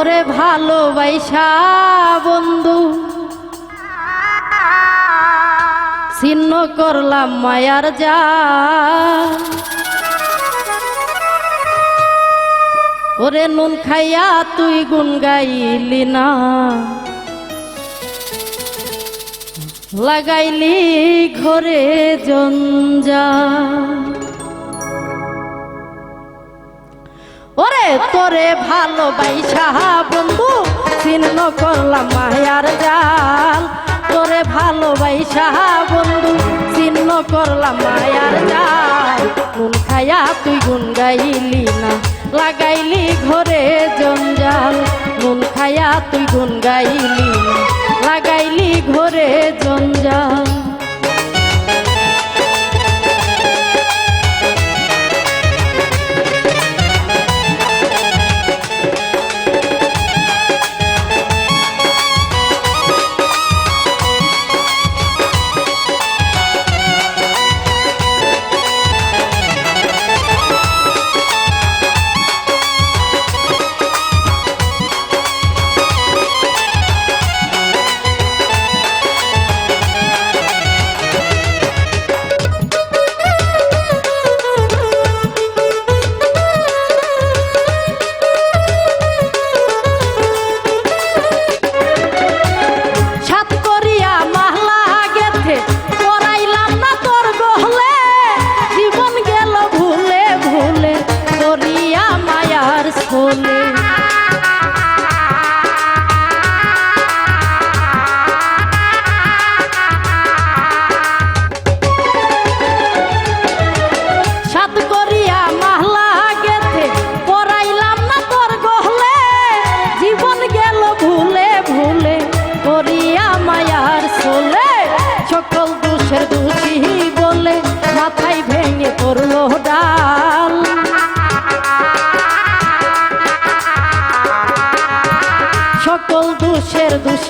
তোরে ভালোবাসা বন্ধু। ছিন্ন করলাম মায়ার যা। ওরে নুন খাইয়া তুই গুন গাইলি না। লাগাইলি ঘরে জঞ্জা তোরে ভালোবাসা বন্ধু ছিন্ন করলাম মায়ার জাল। তোরে ভালোবাসা বন্ধু ছিন্ন করলাম মায়ার জাল। নুন খায়া তুই গুন গাইলি না, লাগাইলি ঘরে জঞ্জাল। নুন খায়া তুই গুন গাইলি না, লাগাইলি ঘরে জঞ্জাল।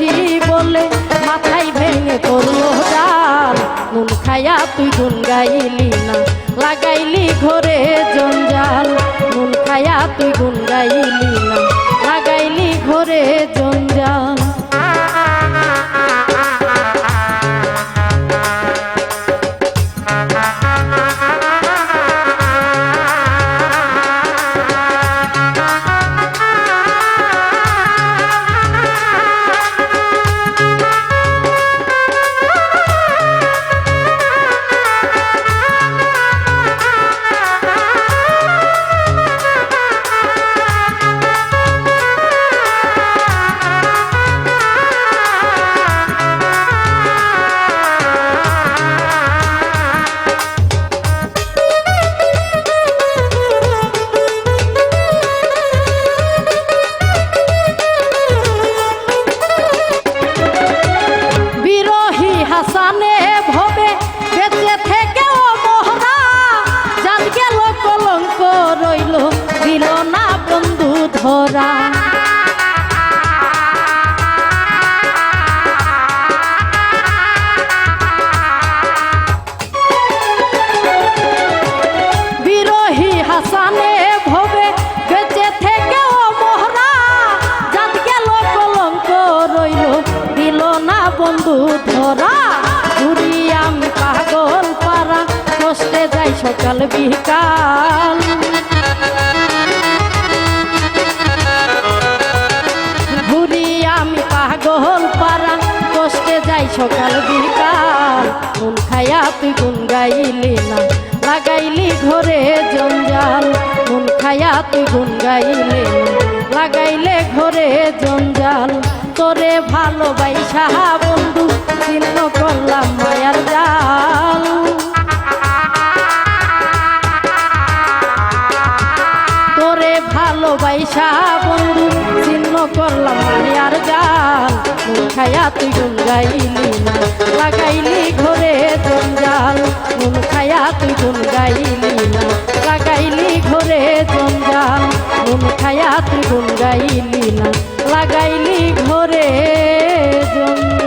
দোষী বলে, মাথায় ভেঙে করল ডাল নুন খায়া তুই গুন গাইলি না, লাগাইলি ঘরে জঞ্জাল। নুন খায়া তুই গুন গাইলি না। হাসানে ভবে বেঁচে থেকে ও মোহরা জাত গেল কলঙ্ক রইল, দিল না বন্ধু ধরা। যাই সকাল বিকাল। মন খায়া তুই গুন গাইলি না? লাগাইলি ঘরে জঞ্জাল মন খায়া তুই গুন গাইলি না? লাগাইলে ঘরে জঞ্জাল, তোরে ভালোবাসা বন্ধু, চিহ্ন করলাম মায়ার জাল। তোরে ভালোবাসা বন্ধু, চিহ্ন করলাম মায়ার জাল খায়া তুই গুন গাইলি না? লাগাইলি তুই গুণ গাইলি না, লাগাইলি ঘরে জঞ্জাল গুণ খায়া তুই গুণ গাইলি না, লাগাইলি ঘরে জঞ্জাল